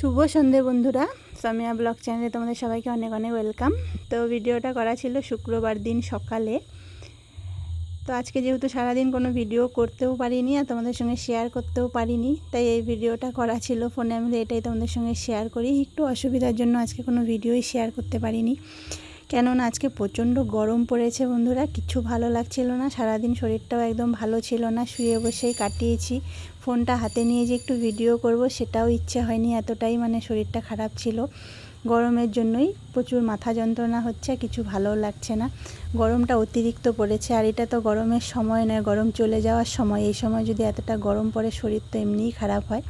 শুভ সন্ধে বন্ধুরা। সামিয়া ব্লগ চ্যানেলে তোমাদের সবাইকে অনেক অনেক ওয়েলকাম। তো ভিডিওটা করা ছিল শুক্রবার দিন সকালে। তো আজকে যেহেতু সারাদিন কোনো ভিডিও করতেও পারিনি আর তোমাদের সঙ্গে শেয়ার করতেও পারিনি, তাই এই ভিডিওটা করা ছিল ফোনে। আমি এটাই তোমাদের সঙ্গে শেয়ার করি। একটু অসুবিধার জন্য আজকে কোনো ভিডিওই শেয়ার করতে পারিনি। কেননা আজকে প্রচণ্ড গরম পড়েছে বন্ধুরা কিছু ভালো লাগছিল না, সারাদিন শরীরটাও একদম ভালো ছিল না, শুয়ে বসেই কাটিয়েছি, ফোনটা হাতে নিয়ে যে একটু ভিডিও করব সেটাও ইচ্ছে হয়নি, এতটাই মানে শরীরটা খারাপ ছিল। গরমের জন্যই প্রচুর মাথা যন্ত্রণা হচ্ছে কিছু ভালো লাগছে না। গরমটা অতিরিক্ত পড়েছে, আর এটা তো গরমের সময় নয়, গরম চলে যাওয়ার সময়, এই সময় যদি এতটা গরম পড়ে শরীর তো এমনিই খারাপ হয়।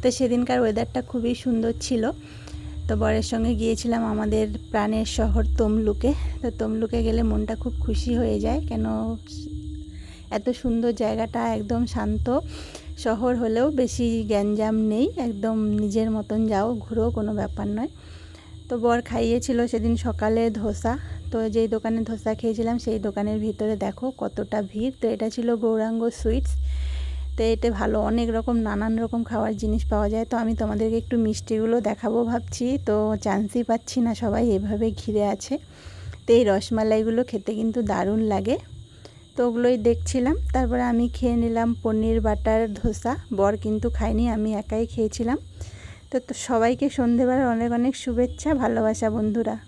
তো সেদিনকার ওয়েদারটা খুবই সুন্দর ছিল। তো বরের সঙ্গে গিয়েছিলাম আমাদের প্রাণের শহর তমলুকে। তো তমলুকে গেলে মনটা খুব খুশি হয়ে যায়। কেন এত সুন্দর জায়গাটা একদম শান্ত। শহর হলেও বেশি গ্যাঞ্জাম নেই। একদম নিজের মতন যাও, ঘুরো, কোনো ব্যাপার নয়। তো বর খাইয়েছিল সেদিন সকালে ধোসা। তো যেই দোকানে ধোসা খেয়েছিলাম, সেই দোকানের ভিতরে দেখো কতটা ভিড়। তো এটা ছিল গৌরাঙ্গ সুইটস। তো এতে ভালো অনেক রকম নানান রকম খাওয়ার জিনিস পাওয়া যায়। তো আমি তোমাদেরকে একটু মিষ্টিগুলো দেখাবো ভাবছি। তো চান্সই পাচ্ছি না, সবাই এভাবে ঘিরে আছে। তো এই রসমালাইগুলো খেতে কিন্তু দারুণ লাগে। তো ওগুলোই দেখছিলাম। তারপরে আমি খেয়ে নিলাম পনির বাটার ধোসা। বর কিন্তু খাইনি আমি একাই খেয়েছিলাম। তো সবাইকে সন্ধেবেলার অনেক অনেক শুভেচ্ছা, ভালোবাসা বন্ধুরা।